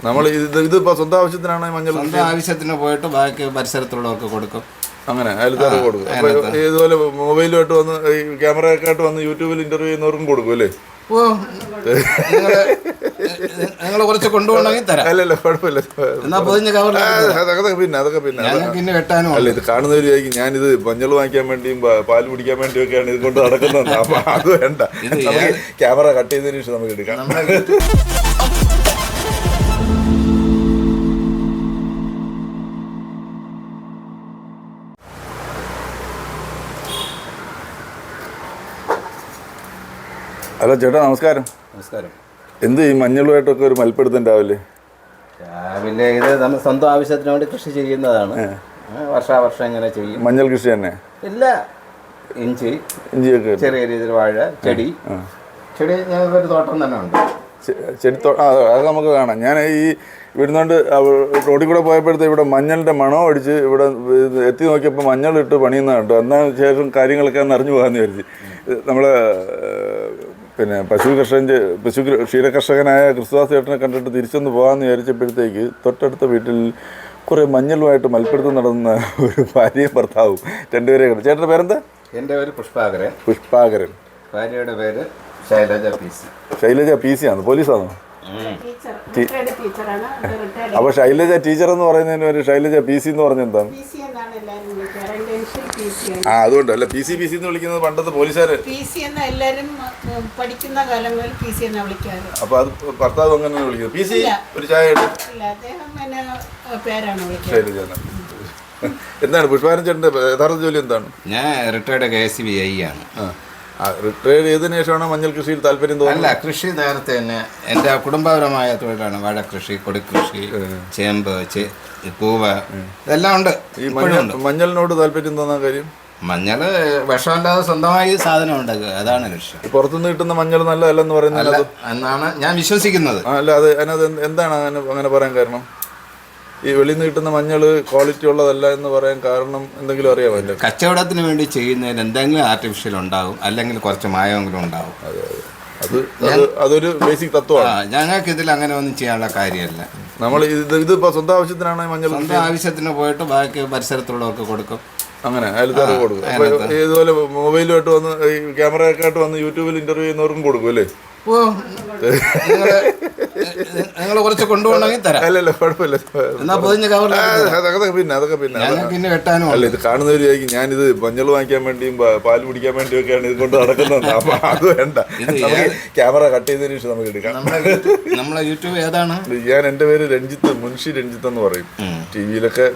നമ്മൾ ഇത് ഇതിപ്പോ സ്വന്തം ആവശ്യത്തിനാണ് മഞ്ഞൾ സ്വന്തം ആവശ്യത്തിന് പോയിട്ട് ബാക്കി പരിസരത്തുള്ളവർക്ക് കൊടുക്കും. അങ്ങനെ അയൽക്കാർക്ക് കൊടുക്കും. അപ്പൊ ഇതുപോലെ മൊബൈലുമായിട്ട് വന്ന് ഈ ക്യാമറയൊക്കെ ആയിട്ട് വന്ന് യൂട്യൂബിൽ ഇന്റർവ്യൂ ചെയ്യുന്നവർക്കും കൊടുക്കും അല്ലേ? ഓ നിങ്ങൾ കുറച്ച് കൊണ്ടുപോകണമെങ്കിൽ തരാം. അല്ലല്ല കുഴപ്പമില്ല. എന്നാ പൊതിഞ്ഞ കവർ ആ, അതൊക്കെ പിന്നെ അതൊക്കെ പിന്നെ. ഞങ്ങൾക്ക് വെട്ടാനും അല്ല ഇത് കാണുന്നവര് വിചാരിക്കും ഞാനിത് മഞ്ഞൾ വാങ്ങിക്കാൻ വേണ്ടിയും പ- പാൽ പിടിക്കാൻ വേണ്ടിയും ഒക്കെയാണ് ഇത് കൊണ്ട് നടക്കുന്നത് അപ്പൊ അത് വേണ്ട. നമുക്ക് ക്യാമറ കട്ട് ചെയ്തതിന് ശേഷം നമുക്ക് എടുക്കാം. ഹലോ ചേട്ടാ നമസ്കാരം. നമസ്കാരം. എന്ത് ഈ മഞ്ഞളുമായിട്ടൊക്കെ ഒരു മൽപ്പെടുത്തം രാവിലെ രാവിലെ ഇത് നമ്മൾ സ്വന്തം ആവശ്യത്തിന് വേണ്ടി കൃഷി ചെയ്യുന്നതാണ്. വർഷാവർഷം ഇങ്ങനെ ചെയ്യും. മഞ്ഞൾ കൃഷി തന്നെ? ഇല്ല. ഇഞ്ചി ഇഞ്ചിയൊക്കെ. ചെറിയ രീതിയിൽ വാഴ ചെടി. ചെടി ഞങ്ങൾക്ക് ഒരു തോട്ടം തന്നെ ഉണ്ട്. ചെടിത്തോ അത് നമുക്ക് കാണാം. ഞാൻ ഈ ഇവിടുന്നോണ്ട് റോഡിൽ കൂടെ പോയപ്പോഴത്തെ ഇവിടെ മഞ്ഞളിന്റെ മണോ അടിച്ച് ഇവിടെ എത്തി നോക്കിയപ്പോൾ മഞ്ഞളിട്ട് പണിയുന്ന കണ്ടു. എന്നാൽ ശേഷം കാര്യങ്ങളൊക്കെ ഒന്ന് അറിഞ്ഞു പോകാമെന്ന് വിചാരിച്ച് നമ്മൾ പിന്നെ പശു കർഷകന്റെ പശു കൃ- ക്ഷീരകർഷകനായ ക്രിസ്തുദാസ് ചേട്ടനെ കണ്ടിട്ട് തിരിച്ചൊന്ന് പോകാമെന്ന് വിചാരിച്ചപ്പോഴത്തേക്ക് തൊട്ടടുത്ത വീട്ടിൽ കുറേ മഞ്ഞളുമായിട്ട് മൽപ്പിടുത്തം നടന്ന ഒരു ഭാര്യയും ഭർത്താവും രണ്ടുപേരെ കണ്ടു. ചേട്ടന്റെ പേരെന്താ? എന്റെ പേര് പുഷ്പാകരൻ. പുഷ്പാകരൻ. ഭാര്യയുടെ പേര് Shailaja P C. Shailaja P C ആണ്. പോലീസാണോ? ടീച്ചർ. ടീച്ചറാണ്. അത് അപ്പോൾ ശൈലജ ടീച്ചർ എന്ന് പറയുന്നതിന് ഒരു ശൈലജ പി സി എന്ന് പറഞ്ഞ ആ അതുകൊണ്ട് അല്ല പി സി പി സി എന്ന് വിളിക്കുന്നത് പണ്ടത്തെ പോലീസുകാര്. പി സി എന്ന എല്ലാരും പഠിക്കുന്ന കാലങ്ങളിൽ പി സി എന്നാ വിളിക്കാറ്. അപ്പൊ അത് ഭർത്താവ് അങ്ങനെ വിളിക്കുന്നത് പി സി ഒരു ചായ വിളിക്കുക എന്താണ് പുഷ്പാരൻ ചേട്ടന്റെ യഥാർത്ഥ ജോലി എന്താണ്? ഞാൻ retired K S B I ആണ്. റിട്ടയർ ചെയ്തതിനു ശേഷമാണ് മഞ്ഞൾ കൃഷിയിൽ താല്പര്യം തോന്നുന്നത്? അല്ല കൃഷി നേരത്തെ തന്നെ എന്റെ കുടുംബപരമായ തൊഴിലാണ് വാഴ കൃഷി കൊടിക്കൃഷി ചേമ്പ് പൂവ് ഇതെല്ലാം ഉണ്ട് ഈ മഞ്ഞൾ മഞ്ഞളിനോട് താല്പര്യം തോന്നാൻ കാര്യം? മഞ്ഞൾ വിഷമല്ലാതെ സ്വന്തമായി സാധനം ഉണ്ടാക്കുക അതാണ് ലക്ഷ്യം പുറത്തുനിന്ന് കിട്ടുന്ന മഞ്ഞൾ നല്ലതല്ലെന്ന് പറയുന്നത് എന്നാണ് ഞാൻ വിശ്വസിക്കുന്നത്. അല്ല അത് അതിനകത്ത് എന്താണ് അങ്ങനെ പറയാൻ കാരണം? ഈ വെളിയിൽ നിന്ന് കിട്ടുന്ന മഞ്ഞൾ ക്വാളിറ്റി ഉള്ളതല്ല എന്ന് പറയാൻ കാരണം എന്തെങ്കിലും അറിയാമോ അതിന്റെ? കച്ചവടത്തിന് വേണ്ടി ചെയ്യുന്നതിൽ എന്തെങ്കിലും ആർട്ടിഫിഷ്യൽ ഉണ്ടാവും അല്ലെങ്കിൽ കുറച്ച് മായമെങ്കിലും ഉണ്ടാവും. അത് അത്. അതൊരു ബേസിക് തത്വമാണ്. ഞങ്ങൾക്ക് ഇതിൽ അങ്ങനെ ഒന്നും ചെയ്യാനുള്ള കാര്യമല്ല. നമ്മൾ ഇത് ഇതിപ്പോ സ്വന്തം ആവശ്യത്തിനാണ് മഞ്ഞൾ സ്വന്തം ആവശ്യത്തിന് പോയിട്ട് ബാക്കി പരിസരത്തുള്ളവർക്ക് കൊടുക്കും. അങ്ങനെ അയൽക്കാർക്ക് കൊടുക്കും. ഇതുപോലെ മൊബൈലുമായിട്ട് വന്ന് ക്യാമറയൊക്കെ ആയിട്ട് വന്ന് യൂട്യൂബിൽ ഇന്റർവ്യൂ ചെയ്യുന്നവർക്കും കൊടുക്കും അല്ലേ? ഓ നിങ്ങൾ കുറച്ച് കൊണ്ടുപോകണമെങ്കിൽ തരാം. അല്ലല്ല കുഴപ്പമില്ല. എന്നാ പൊതിഞ്ഞ അതൊക്കെ പിന്നെ അതൊക്കെ പിന്നെ. ഇന്ന് വെട്ടാനും അല്ല ഇത് കാണുന്നവർ ചോദിക്കും ഞാനിത് മഞ്ഞൾ വാങ്ങിക്കാൻ വേണ്ടിയും പാൽ പിടിക്കാൻ വേണ്ടിയും ഒക്കെയാണ് ഇത് കൊണ്ട് നടക്കുന്നത്. അപ്പൊ അത് വേണ്ട. ക്യാമറ കട്ട് ചെയ്തതിന് ശേഷം നമുക്ക് എടുക്കാം. നമ്മളെ യൂട്യൂബ്- ഏതാണ്? ഞാൻ എന്റെ പേര് രഞ്ജിത്ത് മുൻഷി രഞ്ജിത്ത് എന്ന് പറയും. ടി വിയിലൊക്കെ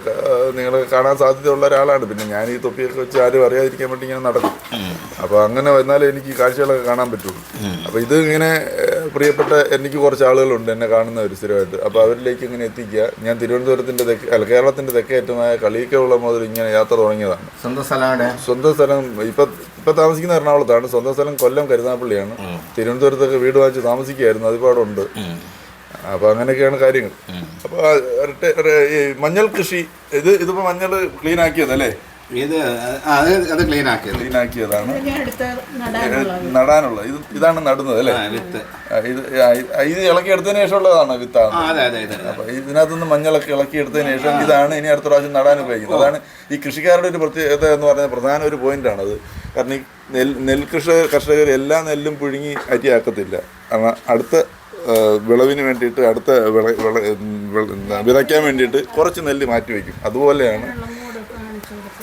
നിങ്ങൾ കാണാൻ സാധ്യതയുള്ള ഒരാളാണ്. പിന്നെ ഞാൻ ഈ തൊപ്പിയൊക്കെ വെച്ച് ആരും അറിയാതിരിക്കാൻ വേണ്ടി ഇങ്ങനെ നടക്കും. അപ്പോൾ അങ്ങനെ വന്നാലേ എനിക്ക് ഈ കാഴ്ചകളൊക്കെ കാണാൻ പറ്റുള്ളൂ. അപ്പോൾ ഇത് ഇങ്ങനെ പ്രിയപ്പെട്ട എനിക്ക് കുറച്ച് ആളുകളുണ്ട് എന്നെ കാണുന്ന ഒരു സ്ഥിരമായിട്ട്. അപ്പോൾ അവരിലേക്ക് ഇങ്ങനെ എത്തിക്കുക. ഞാൻ തിരുവനന്തപുരത്തിന്റെ തെക്ക് അല്ല കേരളത്തിന്റെ തെക്കേറ്റമായ കളിയിക്കുള്ള മുതൽ ഇങ്ങനെ യാത്ര തുടങ്ങിയതാണ്. സ്വന്തം സ്ഥലം എവിടെ സ്വന്തം സ്ഥലം ഇപ്പം ഇപ്പം താമസിക്കുന്ന എറണാകുളത്താണ്. സ്വന്തം സ്ഥലം കൊല്ലം കരുനാപ്പള്ളിയാണ് തിരുവനന്തപുരത്തൊക്കെ വീട് വാങ്ങിച്ച് താമസിക്കുകയായിരുന്നു അതിപ്പോൾ അപ്പോൾ അപ്പൊ അങ്ങനെയൊക്കെയാണ് കാര്യങ്ങൾ. അപ്പോൾ മഞ്ഞൾ കൃഷി ഇത് ഇതിപ്പോൾ മഞ്ഞൾ ക്ലീൻ ആക്കിയതല്ലേ? ഇത് അത് അത് ക്ലീൻ ആക്കിയത്. ക്ലീൻ ആക്കിയതാണ്. നടാനുള്ള ഇത് ഇതാണ് നടുന്നത് അല്ലേ? വിത്ത്. ഇത് ഇത് ഇളക്കി എടുത്തതിന് ശേഷമുള്ളതാണ് വിത്താണ്. അതെ അതെ അതെ അപ്പൊ ഇതിനകത്തുനിന്ന് മഞ്ഞളൊക്കെ ഇളക്കി എടുത്തതിന് ശേഷം ഇതാണ് ഇനി അടുത്ത പ്രാവശ്യം നടാൻ ഉപയോഗിക്കുന്നത്. അതാണ് ഈ കൃഷിക്കാരുടെ ഒരു പ്രത്യേകത എന്ന് പറയുന്നത് പ്രധാന ഒരു പോയിന്റാണത്. കാരണം ഈ നെൽ നെൽകൃഷി കർഷകർ എല്ലാ നെല്ലും പുഴുങ്ങി അരിയാക്കത്തില്ല. കാരണം അടുത്ത വിളവിന് വേണ്ടിയിട്ട് അടുത്ത വിള വിള വിള- വിതയ്ക്കാൻ വേണ്ടിയിട്ട് കുറച്ച് നെല്ല് മാറ്റി വയ്ക്കും. അതുപോലെയാണ് മൂട് കാണിച്ചു കൊടുക്കുക ആ,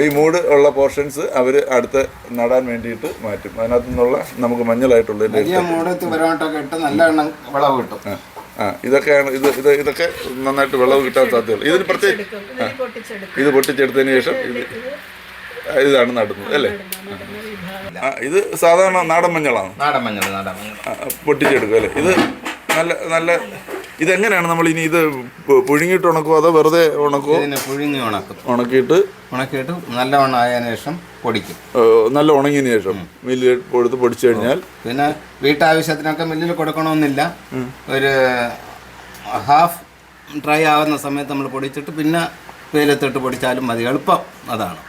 ഈ- മൂട് ഉള്ള പോർഷൻസ് അവർ അടുത്ത് നടാൻ വേണ്ടിയിട്ട് മാറ്റും. അതിനകത്തു നിന്നുള്ള നമുക്ക് എണ്ണം വിളവ് കിട്ടും. ആ ഇതൊക്കെയാണ് ഇത് ഇത് ഇതൊക്കെ നന്നായിട്ട് വിളവ് കിട്ടാൻ സാധ്യതയുള്ളൂ. ഇതിന് പ്രത്യേക ഇതിനെ പൊട്ടിച്ചെടുക്കും. ഇത് പൊട്ടിച്ചെടുത്തതിന് ശേഷം ഇത് ഇതാണ് നടുന്നത് അല്ലേ? ആ ഇത് സാധാരണ നാടൻ മഞ്ഞളാണ്? നാടൻ മഞ്ഞൾ നാടൻ മഞ്ഞൾ പൊട്ടിച്ചെടുക്കും അല്ലേ? ഇത് നല്ല നല്ല ഇതെങ്ങനെയാണ് നമ്മൾ ഇനി ഇത് പുഴുങ്ങിയിട്ട് ഉണക്കുമോ അതോ വെറുതെ ഉണക്കുമോ ഇതിനെ പുഴുങ്ങി ഉണക്കും. ഉണക്കിയിട്ട് ഉണക്കിയിട്ട് നല്ല ആയതിനു ശേഷം പൊടിക്കും. നല്ല ഉണങ്ങിയതിന് ശേഷം മില്ലിൽ കൊടുത്ത് പൊടിച്ചു കഴിഞ്ഞാൽ? പിന്നെ വീട്ടാവശ്യത്തിനൊക്കെ മില്ലിൽ കൊടുക്കണമെന്നില്ല. ഒരു ഹാഫ് ഡ്രൈ ആവുന്ന സമയത്ത് നമ്മൾ പൊടിച്ചിട്ട് പിന്നെ വെയിലത്തിട്ട് പൊടിച്ചാലും മതി. എളുപ്പം അതാണ്.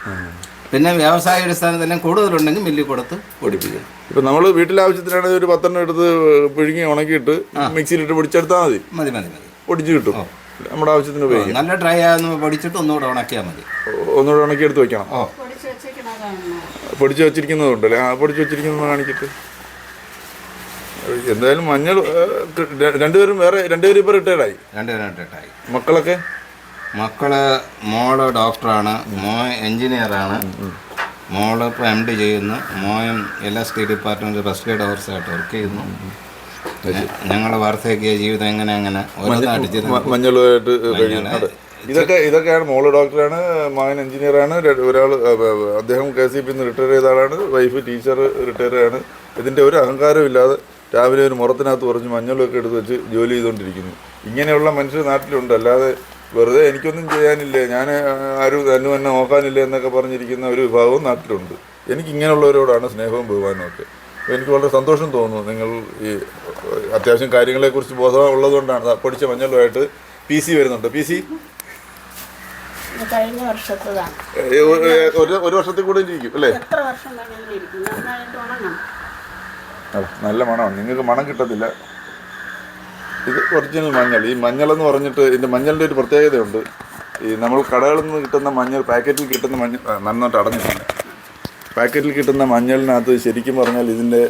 പിന്നെ വ്യവസായ അടിസ്ഥാനത്തിലും കൂടുതലുണ്ടെങ്കിൽ മില്ലിൽ കൊടുത്ത് പൊടിപ്പിക്കും. ഇപ്പൊ നമ്മൾ വീട്ടിലെ ആവശ്യത്തിനാണെങ്കിൽ ഒരു പത്തെണ്ണം എടുത്ത് പിഴുങ്ങി ഉണക്കിയിട്ട് മിക്സിയിലിട്ട് പൊടിച്ചെടുത്താൽ മതി. മതി മതി മതി. പൊടിച്ച് കിട്ടും. നമ്മുടെ ആവശ്യത്തിന് ഉപയോഗിക്കാം. നല്ല ഡ്രൈ ആകുന്ന പൊടിച്ചിട്ട് ഒന്നുകൂടെ ഉണക്കിയാൽ മതി. ഒന്നുകൂടെ ഉണക്കി എടുത്ത് വെക്കണം. ഓ. പൊടിച്ച് വെച്ചിരിക്കുന്നതുണ്ട് അല്ലേ ആ പൊടിച്ച് വെച്ചിരിക്കുന്നത് കാണിച്ചിട്ട് എന്തായാലും മഞ്ഞൾ രണ്ടുപേരും വേറെ രണ്ടുപേരും ഇപ്പോൾ റിട്ടയർഡായി രണ്ടുപേരും റിട്ടയർഡായി മക്കളൊക്കെ? മക്കൾ മോൾ ഡോക്ടറാണ് മോൻ എഞ്ചിനീയറാണ്. മോൾ ഇപ്പോൾ എം ഡി ചെയ്യുന്നു. മോൻ L S T department grade ഓഫീസറായിട്ട് work ചെയ്യുന്നു. ഞങ്ങളുടെ വാർത്തയൊക്കെ ജീവിതം എങ്ങനെ അങ്ങനെ മഞ്ഞളുമായിട്ട് ഇതൊക്കെ ഇതൊക്കെയാണ് മോൾ ഡോക്ടറാണ് മകൻ എഞ്ചിനീയറാണ് ഒരാൾ അദ്ദേഹം കെ സി പി നിന്ന് റിട്ടയർ ചെയ്ത ആളാണ് വൈഫ് ടീച്ചർ റിട്ടയർ ആണ് ഇതിന്റെ ഒരു അഹങ്കാരവും ഇല്ലാതെ രാവിലെ ഒരു മുറത്തിനകത്ത് കുറച്ച് മഞ്ഞളൊക്കെ എടുത്ത് വെച്ച് ജോലി ചെയ്തുകൊണ്ടിരിക്കുന്നു ഇങ്ങനെയുള്ള മനുഷ്യർ നാട്ടിലുണ്ട്. അല്ലാതെ വെറുതെ എനിക്കൊന്നും ചെയ്യാനില്ല? ഞാൻ ആരും തന്നെ തന്നെ നോക്കാനില്ല എന്നൊക്കെ പറഞ്ഞിരിക്കുന്ന ഒരു വിഭാഗവും നാട്ടിലുണ്ട്. എനിക്ക് ഇങ്ങനെയുള്ളവരോടാണ് സ്നേഹവും ബഹുമാനവും ഒക്കെ. എനിക്ക് വളരെ സന്തോഷം തോന്നുന്നു നിങ്ങൾ ഈ അത്യാവശ്യം കാര്യങ്ങളെക്കുറിച്ച് ബോധം ഉള്ളതുകൊണ്ടാണ്. പഠിച്ച മഞ്ഞളുമായിട്ട് പി സി വരുന്നുണ്ട്. P C? കഴിഞ്ഞ വർഷത്തതാണ്. ഒരു വർഷത്തിൽ കൂടെ ഇരിക്കും അല്ലേ? എത്ര വർഷം നല്ല മണമാണ്. നിങ്ങൾക്ക് മണം കിട്ടത്തില്ല. ഇത് ഒറിജിനൽ മഞ്ഞൾ. ഈ മഞ്ഞൾ എന്ന് പറഞ്ഞിട്ട് ഇതിന്റെ മഞ്ഞളിന്റെ ഒരു പ്രത്യേകതയുണ്ട്. ഈ നമ്മൾ കടകളിൽ നിന്ന് കിട്ടുന്ന മഞ്ഞൾ പാക്കറ്റിൽ കിട്ടുന്ന മഞ്ഞൾ നന്നായിട്ട് അടഞ്ഞിട്ടുണ്ട്. പാക്കറ്റിൽ കിട്ടുന്ന മഞ്ഞളിനകത്ത് ശരിക്കും പറഞ്ഞാൽ ഇതിന്റെ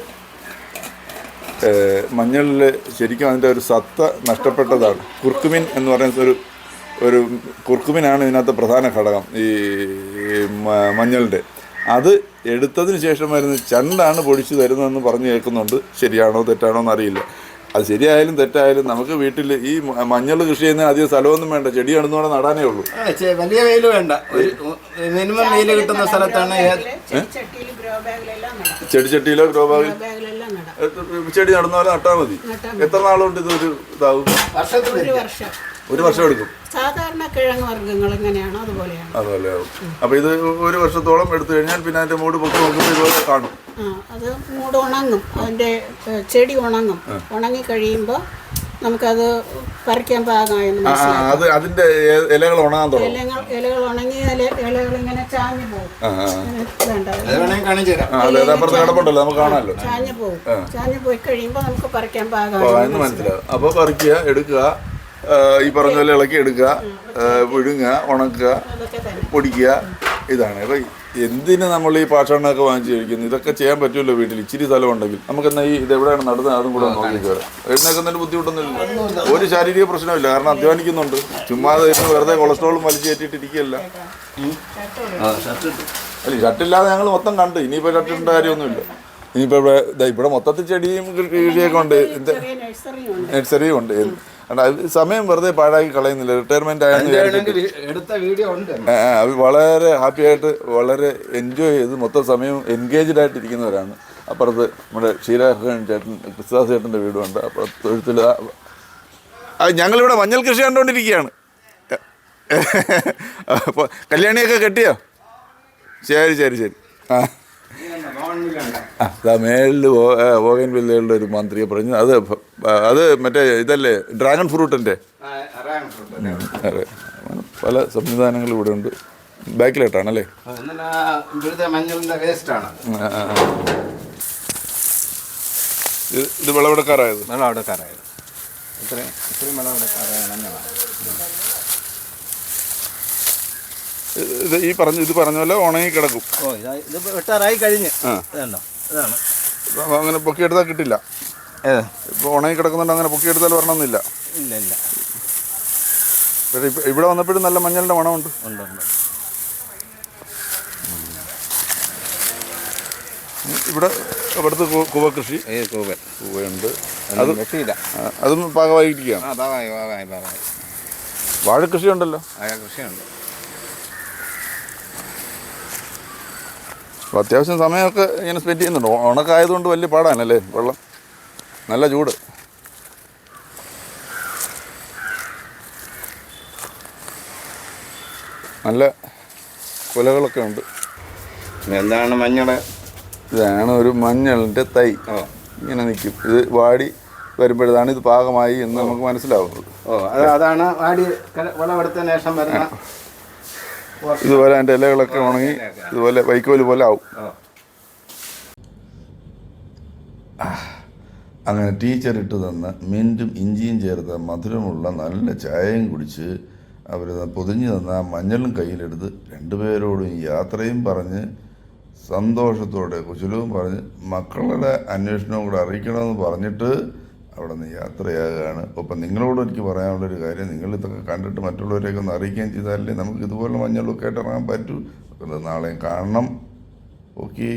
മഞ്ഞളിൽ ശരിക്കും അതിന്റെ ഒരു സത്ത നഷ്ടപ്പെട്ടതാണ്. കുർക്കുമിൻ എന്ന് പറയുന്ന ഒരു ഒരു കുർക്കുമിനാണ് ഇതിനകത്ത് പ്രധാന ഘടകം ഈ മഞ്ഞളിന്റെ അത് എടുത്തതിന് ശേഷം വരുന്ന ചണ്ടാണ് പൊടിച്ചു തരുന്നതെന്ന് പറഞ്ഞു കേൾക്കുന്നുണ്ട്. ശരിയാണോ തെറ്റാണോ എന്നറിയില്ല. അത് ശരിയായാലും തെറ്റായാലും നമുക്ക് വീട്ടിൽ ഈ മഞ്ഞൾ കൃഷി ചെയ്യുന്ന അധികം സ്ഥലമൊന്നും വേണ്ട. ചെടി അണുന്നോടെ നടാനേ ഉള്ളൂ. വലിയ വെയിൽ വേണ്ട. ഒരു മിനിമം വെയിൽ കിട്ടുന്ന സ്ഥലത്താണ് ചെടി ചട്ടിയിലോ ഗ്രോ ബാഗിലെല്ലാം നടാം. ചെടിച്ചട്ടിയിലോ ഗ്രോ ബാഗിൽ ചെടി നടുന്ന പോലെ നട്ടാൽ മതി. എത്ര നാളുകൊണ്ട് ഇതൊരു ഇതാവും വർഷത്തിൽ ഒരു വർഷം എടുക്കും. സാധാരണ കിഴങ്ങ് വർഗങ്ങൾ എങ്ങനെയാണോ അതുപോലെയാണ്? അതുപോലെ അപ്പൊ അപ്പോൾ ഇത് ഒരു വർഷത്തോളം എടുത്തു കഴിഞ്ഞാൽ പിന്നെ അതിന്റെ മൂട് പൊക്കി നോക്കുമ്പോൾ ഇതുപോലെ കാണും. അത് മൂട് ഉണങ്ങും. അതിന്റെ ചെടി ഉണങ്ങും. ഉണങ്ങി കഴിയുമ്പോൾ നമുക്കത് പറിക്കാൻ പാകമായിരുന്നു അത് അതിന്റെ ഇലകൾ ഉണങ്ങാൻ തുടങ്ങും. ഇലകൾ ഇലകൾ ഉണങ്ങി ഇലകൾ ഇങ്ങനെ ചാഞ്ഞു പോകും. കിടപ്പുണ്ടല്ലോ നമുക്ക് കാണാമല്ലോ. ചാഞ്ഞു പോകും. ചാഞ്ഞു പോയി കഴിയുമ്പോൾ നമുക്ക് പറിക്കാൻ അപ്പോൾ പാകമായി മനസ്സിലാവും. അപ്പോൾ പറിക്കുക എടുക്കുക. ഈ പറഞ്ഞ പോലെ ഇളക്കി എടുക്കുക വിഴുങ്ങുക ഉണക്കുക പൊടിക്കുക. ഇതാണ്. അപ്പോൾ എന്തിന് നമ്മൾ ഈ പാഷാണൊക്കെ വാങ്ങിച്ച് കഴിക്കുന്നു? ഇതൊക്കെ ചെയ്യാൻ പറ്റുമല്ലോ വീട്ടിൽ. ഇച്ചിരി സ്ഥലം ഉണ്ടെങ്കിൽ. നമുക്കെന്നാ ഈ ഇത് എവിടെയാണ് നടന്നത്? അതും കൂടെ നോക്കിയിട്ട് വരാം. എഴുന്നേക്കുന്നതിന് ബുദ്ധിമുട്ടൊന്നുമില്ല. ഒരു ശാരീരിക പ്രശ്നമില്ല കാരണം അധ്വാനിക്കുന്നുണ്ട്. ചുമ്മാതെ ഇരുന്ന് വെറുതെ കൊളസ്ട്രോളും വലിച്ചു കയറ്റിയിട്ടിരിക്കുകയല്ല. ആ, ഷർട്ട് ഇട്ടു. അല്ല ഷട്ടില്ലാതെ ഞങ്ങൾ മൊത്തം കണ്ട്. ഇനിയിപ്പോൾ ഷർട്ടിന്റെ കാര്യമൊന്നുമില്ല. ഇനിയിപ്പോൾ ഇവിടെ ഇവിടെ മൊത്തത്തിൽ ചെടിയും കൃഷിയൊക്കെ ഉണ്ട്. നഴ്സറിയും ഉണ്ട്. സമയം വെറുതെ പാഴാക്കി കളയുന്നില്ല. റിട്ടയർമെന്റ് ആയെന്ന് വളരെ ഹാപ്പി ആയിട്ട് വളരെ എൻജോയ് ചെയ്ത് മൊത്തം സമയം എൻഗേജ്ഡ് ആയിട്ട് ഇരിക്കുന്നവരാണ് അപ്പുറത്ത് നമ്മുടെ ക്ഷീരാഹൻ ചേട്ടൻ ക്രിസ്താസ് ചേട്ടന്റെ വീടുണ്ട്. അപ്പുറത്ത് തൊഴുത്തിൽ ഞങ്ങളിവിടെ മഞ്ഞൾ കൃഷി കണ്ടുകൊണ്ടിരിക്കുകയാണ്. അപ്പോൾ കല്യാണിയൊക്കെ കെട്ടിയോ? ശരി ശരി ശരി. ആ. മേളിൽ ഓഗൻ വില്ലുകളുടെ ഒരു മന്ത്രിയെ പറഞ്ഞു അത് അത് മറ്റേ ഇതല്ലേ ഡ്രാഗൺ ഫ്രൂട്ടിന്റെ അതെ. പല സംവിധാനങ്ങളും ഇവിടെ ഉണ്ട്. ബാക്കിലോട്ടാണല്ലേ. ഇത് വിളവെടുക്കാറായത്? വിളവെടുക്കാറായത്. ഇത്രയും ഇത്രയും വിളവെടുക്കാറായ ഇത് ഈ പറഞ്ഞ ഇത് പറഞ്ഞ പോലെ ഉണങ്ങി കിടക്കും. ഓ ഇതാ വെട്ടാറായി കഴിഞ്ഞ്. ആ. ഇതാണ്. അങ്ങനെ പൊക്കിയെടുത്താൽ കിട്ടില്ല. ഏത് ഇപ്പോൾ ഉണങ്ങി കിടക്കുന്നുണ്ട് അങ്ങനെ പൊക്കിയെടുത്താൽ വരണമെന്നില്ല. ഇല്ല ഇല്ല. പക്ഷേ ഇപ്പം ഇവിടെ വന്നപ്പോഴും നല്ല മഞ്ഞളിന്റെ മണമുണ്ട്. ഉണ്ട് ഉണ്ട്. ഇവിടെ ഇവിടുത്തെ കുവ കൃഷി. കുവയുണ്ട്. അത് അതും പാകമായിരിക്കുകയാണ്. ആ ഭാഗമായി ഭാഗമായി ഭാഗമായി വാഴക്കൃഷി ഉണ്ടല്ലോ അപ്പൊ കൃഷിയുണ്ട്. അപ്പോൾ അത്യാവശ്യം സമയമൊക്കെ ഇങ്ങനെ സ്പെൻഡ് ചെയ്യുന്നുണ്ട്. ഉണക്കായതുകൊണ്ട് വലിയ പാടാണല്ലേ വെള്ളം? നല്ല ചൂട്. നല്ല കുലകളൊക്കെ ഉണ്ട്. എന്താണ് മഞ്ഞൾ ഇതാണ് ഒരു മഞ്ഞളിന്റെ തൈ. ഇങ്ങനെ നിൽക്കും. ഇത് വാടി വരുമ്പോഴതാണ് ഇത് പാകമായി എന്ന് നമുക്ക് മനസ്സിലാവുന്നത്. ഓ അതാണ് വാടി വിളവെടുത്തതിന് ശേഷം വരുന്ന ഇതുപോലെ അതിന്റെ ഇലകളൊക്കെ ഉണങ്ങി ഇതുപോലെ വൈക്കോൽ പോലെ ആവും. അങ്ങനെ ടീച്ചർ ഇട്ട് തന്ന മിന്റും ഇഞ്ചിയും ചേർത്ത മധുരമുള്ള നല്ല ചായയും കുടിച്ച് അവർ പൊതിഞ്ഞു തന്ന ആ മഞ്ഞളും കയ്യിലെടുത്ത് രണ്ടുപേരോടും യാത്രയും പറഞ്ഞ് സന്തോഷത്തോടെ കുശലവും പറഞ്ഞ് മക്കളുടെ അന്വേഷണവും കൂടെ അറിയിക്കണമെന്ന് പറഞ്ഞിട്ട് അവിടെ നിന്ന് യാത്രയാകുകയാണ്. അപ്പം നിങ്ങളോട് എനിക്ക് പറയാനുള്ളൊരു കാര്യം നിങ്ങൾ ഇതൊക്കെ കണ്ടിട്ട് മറ്റുള്ളവരെയൊക്കെ ഒന്ന് അറിയിക്കുകയും ചെയ്താലേ നമുക്ക് ഇതുപോലെ മഞ്ഞളൊക്കെ ആയിട്ട് ഇറങ്ങാൻ പറ്റൂ. നാളെയും കാണണം. ഓക്കേ.